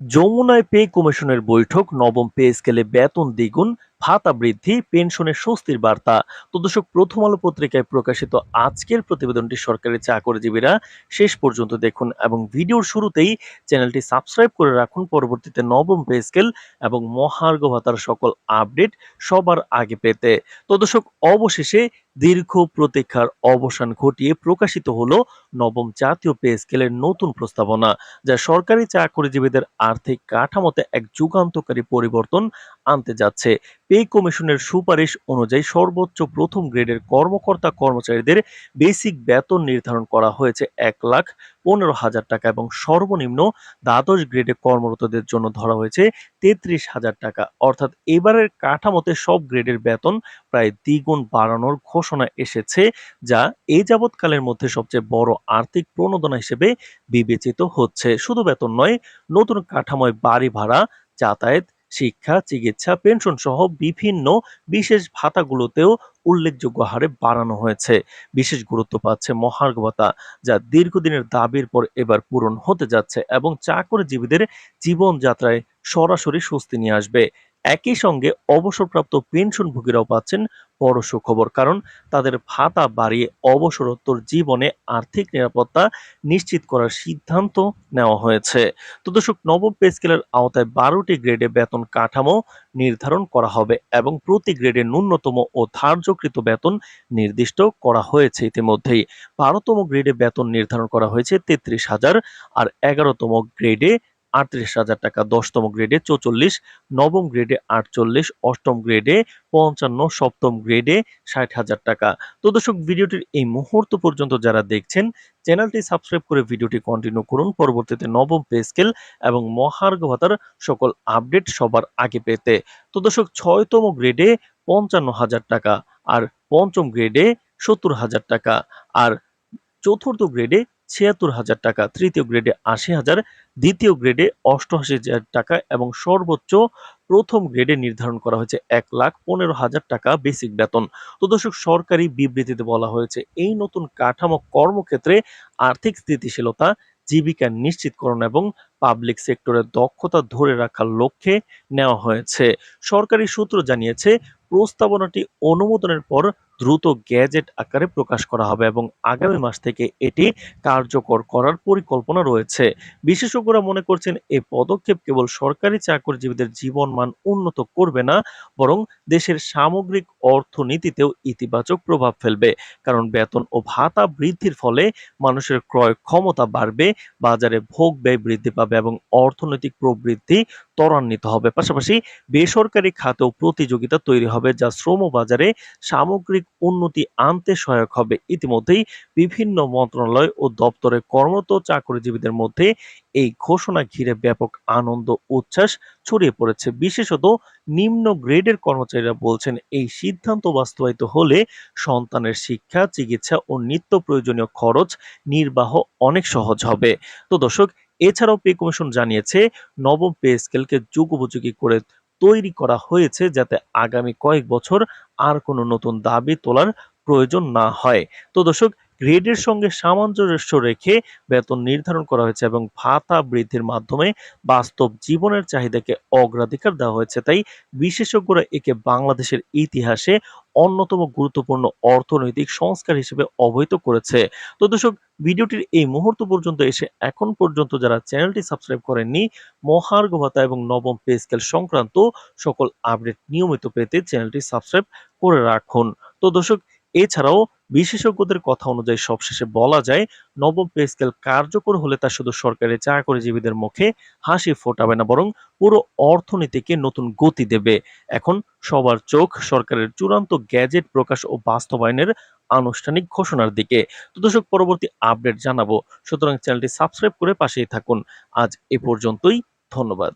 যমুনায় পে কমিশনের বৈঠক নবম পে স্কেলে বেতন দ্বিগুণ ভাতা বৃদ্ধি, পেনশনের স্বস্তির বার্তা। তো দর্শক, প্রথম আলো পত্রিকায় প্রকাশিত আজকের প্রতিবেদনটি সরকারি চাকরিজীবীরা শেষ পর্যন্ত দেখুন এবং ভিডিওর শুরুতেই চ্যানেলটি সাবস্ক্রাইব করে রাখুন। পরবর্তীতে নবম পে স্কেল এবং মহার্ঘ ভাতার সকল আপডেট সবার আগে পেতে। তো দর্শক, অবশেষে দীর্ঘ প্রতীক্ষার অবসান ঘটিয়ে প্রকাশিত হলো নবম জাতীয় পে স্কেলের নতুন প্রস্তাবনা, যা সরকারি চাকরিজীবীদের আর্থিক কাঠামোতে এক যুগান্তকারী পরিবর্তন আনতে যাচ্ছে। পে কমিশনের সুপারিশ অনুযায়ী সর্বোচ্চ প্রথম গ্রেডের কর্মকর্তা কর্মচারীদের বেসিক বেতন নির্ধারণ করা হয়েছে এক লাখ পনেরো হাজার টাকা এবং সর্বনিম্ন দ্বাদশ গ্রেডে কর্মরতদের জন্য ধরা হয়েছে তেত্রিশ হাজার টাকা। অর্থাৎ এবারের কাঠামোতে সব গ্রেডের বেতন প্রায় দ্বিগুণ বাড়ানোর ঘোষণা এসেছে, যা এই যাবৎকালের মধ্যে সবচেয়ে বড় আর্থিক প্রণোদনা হিসেবে বিবেচিত হচ্ছে। শুধু বেতন নয়, নতুন কাঠামোয় বাড়ি ভাড়া, যাতায়াত শিক্ষা, চিকিৎসা পেনশন সহ বিভিন্ন বিশেষ ভাতাগুলোতেও উল্লেখযোগ্য হারে বাড়ানো হয়েছে। বিশেষ গুরুত্ব পাচ্ছে মহার্ঘ ভাতা, যা দীর্ঘদিনের দাবির পর এবার পূরণ হতে যাচ্ছে এবং চাকরিজীবীদের জীবনযাত্রায় সরাসরি স্বস্তি নিয়ে আসবে। একই সঙ্গে অবসরপ্রাপ্ত পেনশনভোগীরাও পাচ্ছেন বড় সুখবর কারণ তাদের ভাতা বাড়িয়ে অবসরোত্তর জীবনে আর্থিক নিরাপত্তা নিশ্চিত করার সিদ্ধান্ত নেওয়া হয়েছে। তো দর্শক, নবম পে স্কেলের আওতায় বারোটি গ্রেডে বেতন কাঠামো নির্ধারণ করা হবে এবং প্রতি গ্রেডে ন্যূনতম ও ধার্যকৃত বেতন নির্দিষ্ট করা হয়েছে ইতিমধ্যেই। বারোতম গ্রেডে বেতন নির্ধারণ করা হয়েছে তেত্রিশ হাজার আর এগারোতম গ্রেডে আটত্রিশ হাজার টাকা, দশতম গ্রেডে চৌচল্লিশ, নবম গ্রেডে আটচল্লিশ, অষ্টম গ্রেডে পঞ্চান্ন, সপ্তম গ্রেডে ষাট হাজার টাকা। তো দর্শক, ভিডিওটির এই মুহূর্ত পর্যন্ত যারা দেখছেন, চ্যানেলটি সাবস্ক্রাইব করে ভিডিওটি কন্টিনিউ করুন। পরবর্তীতে নবম পে স্কেল এবং মহার্ঘ ভাতার সকল আপডেট সবার আগে পেতে। তো দর্শক, ছয়তম গ্রেডে পঞ্চান্ন হাজার টাকা, আর পঞ্চম গ্রেডে সত্তর হাজার টাকা, আর চতুর্থ গ্রেডে ছিয়াত্তর হাজার টাকা, তৃতীয় গ্রেডে আশি হাজার, দ্বিতীয় গ্রেডে অষ্টআশি হাজার টাকা এবং সর্বোচ্চ প্রথম গ্রেডে নির্ধারণ করা হয়েছে এক লাখ পনেরো হাজার টাকা বেসিক বেতন। তো দর্শক, সরকারি বিবৃতিতে বলা হয়েছে, এই নতুন কাঠামো কর্মক্ষেত্রে আর্থিক স্থিতিশীলতা, জীবিকা নিশ্চিতকরণ এবং পাবলিক সেক্টরের দক্ষতা ধরে রাখার লক্ষ্যে নেওয়া হয়েছে। সরকারি সূত্র জানিয়েছে, প্রস্তাবনাটি অনুমোদনের পর দ্রুত গ্যাজেট আকারে প্রকাশ করা হবে এবং আগামী মাস থেকে এটি কার্যকর করার পরিকল্পনা রয়েছে। বিশেষজ্ঞরা মনে করছেন এই পদক্ষেপ কেবল সরকারি চাকরিজীবীদের জীবনমান উন্নত করবে না, বরং দেশের সামগ্রিক অর্থনীতিতেও ইতিবাচক প্রভাব ফেলবে। কারণ বেতন ও ভাতা বৃদ্ধির ফলে মানুষের ক্রয় ক্ষমতা বাড়বে, বাজারে ভোগ ব্যয় বৃদ্ধি পাবে এবং অর্থনৈতিক প্রবৃদ্ধি ত্বরান্বিত হবে। পাশাপাশি বেসরকারি খাতেও প্রতিযোগিতা তৈরি হবে যা শ্রম বাজারে সামগ্রিক উন্নতি আনতে সহায়ক হবে। ইতিমধ্যেই বিভিন্ন মন্ত্রণালয় ও দপ্তরে কর্মরত চাকরিজীবীদের মধ্যে এই ঘোষণা ঘিরে ব্যাপক আনন্দ উচ্ছ্বাস ছড়িয়ে পড়েছে। বিশেষত নিম্ন গ্রেডের কর্মচারীরা বলছেন, এই সিদ্ধান্ত বাস্তবায়িত হলে সন্তানের শিক্ষা, চিকিৎসা ও নিত্য প্রয়োজনীয় খরচ নির্বাহ অনেক সহজ হবে। তো দর্শক এছাড়াও পে কমিশন জানিয়েছে, নবম পে স্কেলকে যুগোপযোগী করে তৈরি করা হয়েছে যাতে আগামী কয়েক বছর আর কোনো নতুন দাবি তোলার প্রয়োজন না হয়। তো দর্শক গ্রেডের সঙ্গে সামঞ্জস্য রেখে বেতন নির্ধারণ করা হয়েছে এবং ভাতা বৃদ্ধির মাধ্যমে বাস্তব জীবনের চাহিদাকে অগ্রাধিকার দেওয়া হয়েছে। তাই বিশেষজ্ঞরা একে বাংলাদেশের ইতিহাসে অন্যতম গুরুত্বপূর্ণ অর্থনৈতিক সংস্কার হিসেবে অবহিত করেছে। তো দর্শক, ভিডিওটির এই মুহূর্ত পর্যন্ত এসে এখন পর্যন্ত যারা চ্যানেলটি সাবস্ক্রাইব করেননি, মহার্ঘ ভাতা এবং নবম পে স্কেল সংক্রান্ত সকল আপডেট নিয়মিত পেতে চ্যানেলটি সাবস্ক্রাইব করে রাখুন। তো দর্শক এছাড়াও বিশেষজ্ঞদের কথা অনুযায়ী সবশেষে বলা যায়, নবম পে স্কেল কার্যকর হলে তা শুধু সরকারি চাকরিজীবীদের মুখে হাসি ফোটাবে না, বরং পুরো অর্থনীতিকে নতুন গতি দেবে। এখন সবার চোখ সরকারের চূড়ান্ত গ্যাজেট প্রকাশ ও বাস্তবায়নের আনুষ্ঠানিক ঘোষণার দিকে। তো দর্শক, পরবর্তী আপডেট জানাব। সুতরাং চ্যানেলটি সাবস্ক্রাইব করে পাশেই থাকুন। আজ এ পর্যন্তই, ধন্যবাদ।